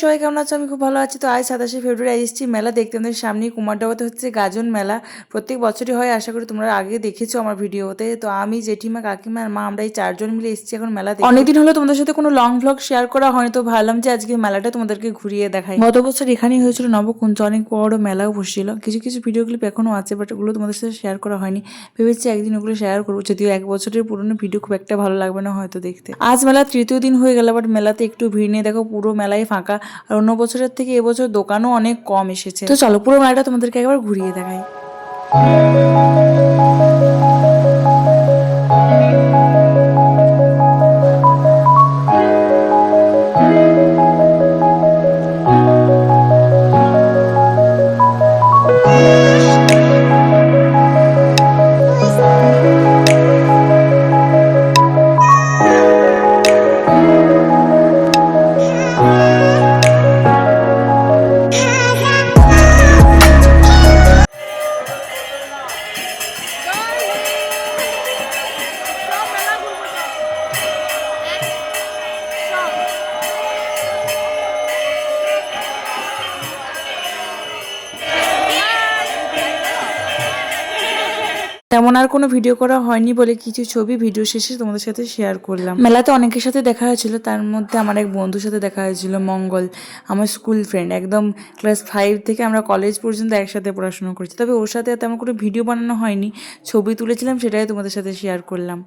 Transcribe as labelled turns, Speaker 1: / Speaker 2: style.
Speaker 1: সবাই কেমন আছো? আমি খুব ভালো আছি। তো আজ সাতাশে ফেব্রুয়ারি এসেছি মেলা। দেখতে আমাদের সামনেই কুমারডাবাতে হচ্ছে গাজন মেলা। প্রত্যেক বছরই হয় আশা করি তোমরা আগে দেখেছ আমার ভিডিওতে। তো আমি জেঠিমা কাকিমা আর মা আমরা এই চারজন মিলে এসেছি এখন মেলা। অনেকদিন হলো তোমাদের সাথে কোনো লং ভ্লগ শেয়ার করা হয়নি তো ভাবলাম যে আজকে মেলাটা তোমাদেরকে ঘুরিয়ে দেখাই। গত বছর এখানেই হয়েছিল নবকুঞ্জ অনেক বড় মেলাও বসছিল। কিছু কিছু ভিডিও ক্লিপ এখনও আছে বাট ওগুলো তোমাদের সাথে শেয়ার করা হয়নি। ভেবেছি একদিন ওগুলো শেয়ার করব। যদিও এক বছরের পুরনো ভিডিও খুব একটা ভালো লাগবে না হয়তো দেখতে। আজ মেলা তৃতীয় দিন হয়ে গেল বাট মেলাতে একটু ভিড় নিয়ে দেখো পুরো মেলায় ফাঁকা আর অন্য বছরের থেকে এবছর দোকানও অনেক কম এসেছে। তো চলো পুরো মেলাটা তোমাদেরকে একবার ঘুরিয়ে দেখাই। তেমন আর কোনো ভিডিও করা হয়নি বলে কিছু ছবি ভিডিও শেষে তোমাদের সাথে শেয়ার করলাম। মেলাতে অনেকের সাথে দেখা হয়েছিল, তার মধ্যে আমার এক বন্ধুর সাথে দেখা হয়েছিল, মঙ্গল, আমার স্কুল ফ্রেন্ড একদম ক্লাস ফাইভ থেকে আমরা কলেজ পর্যন্ত একসাথে পড়াশোনা করেছি। তবে ওর সাথে তেমন কোনো ভিডিও বানানো হয়নি, ছবি তুলেছিলাম সেটাই তোমাদের সাথে শেয়ার করলাম।